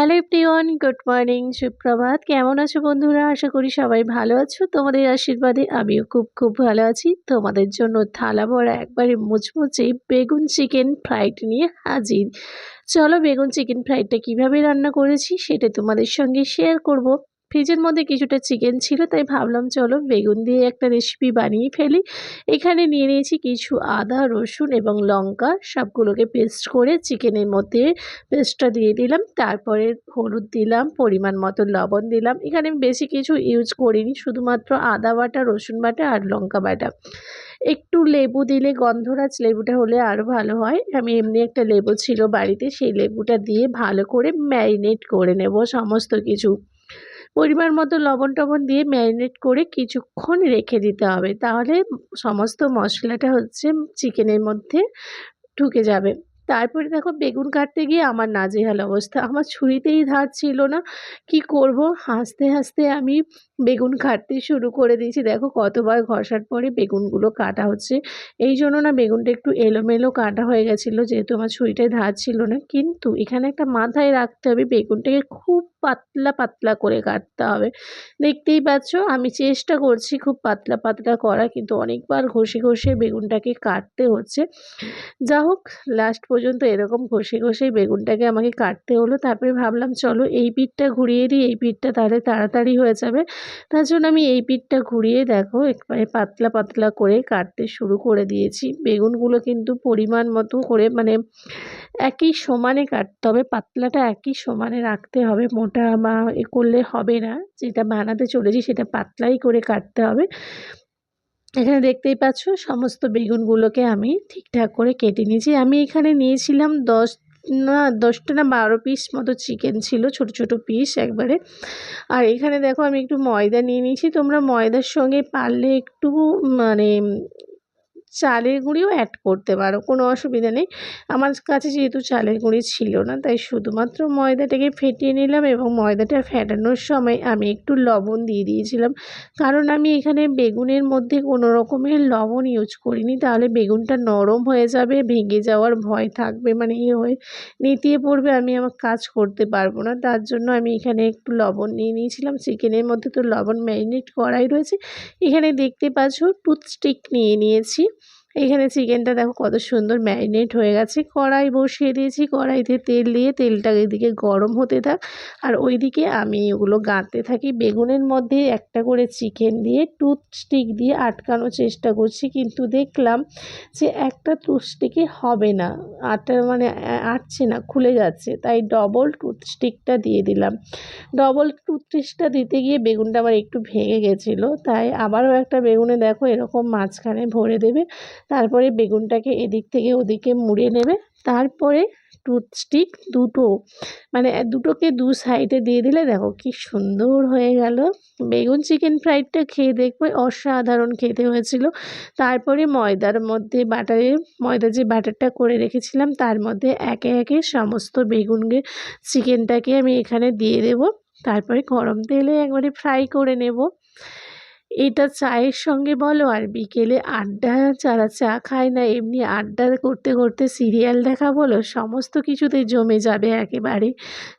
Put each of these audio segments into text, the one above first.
Hello everyone, good morning, সুপ্রভাত। কেমন আছো বন্ধুরা? আশা করি সবাই ভালো আছো। তোমাদের আশীর্বাদে আমিও খুব খুব ভালো আছি। তোমাদের জন্য থালা ভরা একবারে মুচমুচে বেগুন চিকেন ফ্রাইড নিয়ে হাজির। চলো বেগুন চিকেন ফ্রাইডটা কীভাবে রান্না করেছি সেটা তোমাদের সঙ্গে শেয়ার করব। ফ্রিজের মধ্যে কিছুটা চিকেন ছিল, তাই ভাবলাম চলো বেগুন দিয়ে একটা রেসিপি বানিয়ে ফেলি। এখানে নিয়ে নিয়েছি কিছু আদা, রসুন এবং লঙ্কা, সবগুলোকে পেস্ট করে চিকেনের মধ্যে পেস্টটা দিয়ে দিলাম। তারপরে হলুদ দিলাম, পরিমাণ মতো লবণ দিলাম। এখানে বেশি কিছু ইউজ করিনি, শুধুমাত্র আদা বাটা, রসুন বাটা আর লঙ্কা বাটা। একটু লেবু দিলে গন্ধরাজ লেবুটা হলে আরও ভালো হয়। আমি এমনি একটা লেবু ছিল বাড়িতে, সেই লেবুটা দিয়ে ভালো করে ম্যারিনেট করে নেব সমস্ত কিছু। পরিমাণ মতো লবণ টবণ দিয়ে ম্যারিনেট করে কিছুক্ষণ রেখে দিতে হবে। তাহলে সমস্ত মশলাটা হচ্ছে চিকেনের মধ্যে ঢুকে যাবে। তারপরে দেখো, বেগুন কাটতে গিয়ে আমার নাজেহাল অবস্থা। আমার ছুরিতেই ধার ছিল না। কি করব? হাসতে হাসতে আমি বেগুন কাটতে শুরু করে দিয়েছি। দেখো কতবার ঘষার পরে বেগুনগুলো কাটা হচ্ছে। এই জন্য না বেগুনটা একটু এলোমেলো কাটা হয়ে গেছিল, যেহেতু আমার ছুরিটায় ধার ছিল না। কিন্তু এখানে একটা মাথায় রাখতে হবে, বেগুনটাকে খুব পাতলা পাতলা করে কাটতে হবে। দেখতেই পাচ্ছ, আমি চেষ্টা করছি খুব পাতলা পাতলা করা, কিন্তু অনেকবার ঘষে ঘষে বেগুনটাকে কাটতে হচ্ছে। যা হোক লাস্ট পর্যন্ত এরকম ঘষে ঘষে বেগুনটাকে আমাকে কাটতে হলো। তারপরে ভাবলাম, চলো এই পিঠটা ঘুরিয়ে দিই, এই পিঠটা তাহলে তাড়াতাড়ি হয়ে যাবে। তার জন্য আমি এই পিঠটা ঘুরিয়ে দেখো একবারে পাতলা পাতলা করে কাটতে শুরু করে দিয়েছি। বেগুনগুলো কিন্তু পরিমাণ মতো করে মানে একই সমানে কাটতে হবে, পাতলাটা একই সমানে রাখতে হবে। মোটা বা এ করলে হবে না, যেটা বানাতে চলেছি সেটা পাতলাই করে কাটতে হবে। এখানে দেখতেই পাচ্ছ, সমস্ত বেগুনগুলোকে আমি ঠিকঠাক করে কেটে নিয়েছি। আমি এখানে নিয়েছিলাম দশ না, দশটা না বারো পিস মতো চিকেন ছিল, ছোট ছোট পিস একবারে। আর এখানে দেখো আমি একটু ময়দা নিয়ে নিয়েছি। তোমরা ময়দার সঙ্গে পারলে একটু মানে চালের গুঁড়িও অ্যাড করতে পারো, কোনো অসুবিধা নেই। আমার কাছে যেহেতু চালের গুঁড়ি ছিল না, তাই শুধুমাত্র ময়দাটাকে ফেটিয়ে নিলাম এবং ময়দাটা ফেটানোর সময় আমি একটু লবণ দিয়ে দিয়েছিলাম। কারণ আমি এখানে বেগুনের মধ্যে কোনো রকমের লবণ ইউজ করিনি, তাহলে বেগুনটা নরম হয়ে যাবে, ভেঙে যাওয়ার ভয় থাকবে মানে ইয়ে হয়ে নেতিয়ে পড়বে, আমি আমার কাজ করতে পারব না। তার জন্য আমি এখানে একটু লবণ নিয়ে নিয়েছিলাম, চিকেনের মধ্যে তো লবণ ম্যারিনেট করাই রয়েছে। এখানে দেখতে পাচ্ছ টুথস্টিক নিয়ে নিয়েছি। এখানে চিকেনটা দেখো কত সুন্দর ম্যারিনেট হয়ে গেছে। কড়াই বসিয়ে দিয়েছি, কড়াইতে তেল দিয়ে তেলটা এদিকে গরম হতে থাক। আর ওইদিকে আমি ওগুলো গাঁতে থাকি। বেগুনের মধ্যে একটা করে চিকেন দিয়ে টুথস্টিক দিয়ে আটকানোর চেষ্টা করছি। কিন্তু দেখলাম যে একটা টুথস্টিকে হবে না। আটা মানে আটছে না, খুলে যাচ্ছে। তাই ডবল টুথস্টিকটা দিয়ে দিলাম। ডবল টুথস্টিকটা দিতে গিয়ে বেগুনটা আবার একটু ভেঙে গেছিল। তাই আবারও একটা বেগুনে দেখো এরকম মাঝখানে ভরে দেবে। তারপরে বেগুনটাকে এদিক থেকে ওদিকে মুড়ে নেবে। তারপরে টুথস্টিক দুটো মানে দুটোকে দু সাইডে দিয়ে দিলে দেখো কি সুন্দর হয়ে গেল। বেগুন চিকেন ফ্রাইডটা খেয়ে দেখবে অসাধারণ খেতে হয়েছিল। তারপরে ময়দার মধ্যে বাটারে, ময়দা যে বাটারটা করে রেখেছিলাম তার মধ্যে একে একে সমস্ত বেগুনকে, চিকেনটাকে আমি এখানে দিয়ে দেব। তারপরে গরম তেলে একবারে ফ্রাই করে নেব। এটা চায়ের সঙ্গে বলো আর বিকেলে আড্ডা যারা চা খায় না, এমনি আড্ডা করতে করতে সিরিয়াল দেখা বলো, সমস্ত কিছুতে জমে যাবে একেবারে।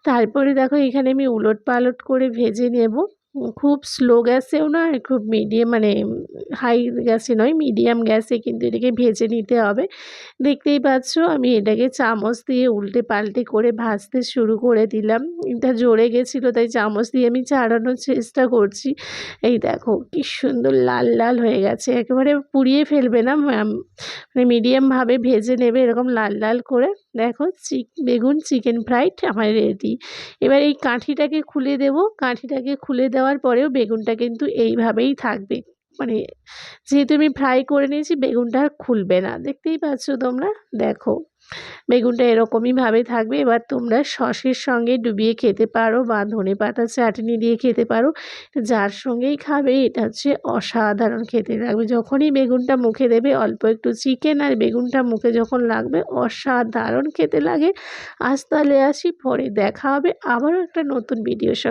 তারপরে দেখো এখানে আমি উলট পালট করে ভেজে নেব। খুব স্লো গ্যাসেও না, আর খুব মিডিয়াম মানে হাই গ্যাসে নয়, মিডিয়াম গ্যাসে কিন্তু এটাকে ভেজে নিতে হবে। দেখতেই পাচ্ছ, আমি এটাকে চামচ দিয়ে উল্টে পাল্টে করে ভাজতে শুরু করে দিলাম। এটা জোরে গেছিল, তাই চামচ দিয়ে আমি চাড়ানোর চেষ্টা করছি। এই দেখো, কি সুন্দর লাল লাল হয়ে গেছে। একেবারে পুড়িয়ে ফেলবে না মানে মিডিয়ামভাবে ভেজে নেবে এরকম লাল লাল করে। দেখো, চিক, বেগুন, চিকেন ফ্রাইড আমার রেডি। এবার এই কাঠিটাকে খুলে দেব। কাঠিটাকে খুলে দেওয়ার পরেও বেগুনটা কিন্তু এইভাবেই থাকবে। মানে যেহেতু আমি ফ্রাই করে নিয়েছি, বেগুনটা আর খুলবে না। দেখতেই পাচ্ছ তোমরা? দেখো, বেগুনটা এরকমইভাবে থাকবে। এবার তোমরা সসের সঙ্গে ডুবিয়ে খেতে পারো বা ধনে পাতা চাটনি দিয়ে খেতে পারো। যার সঙ্গেই খাবে, এটা হচ্ছে অসাধারণ খেতে লাগবে। যখনই বেগুনটা মুখে দেবে, অল্প একটু চিকেন আর বেগুনটা মুখে যখন লাগবে, অসাধারণ খেতে লাগে। আজ তাহলে আসি, পরে দেখা হবে। আবারও একটা নতুন ভিডিও সঙ্গে।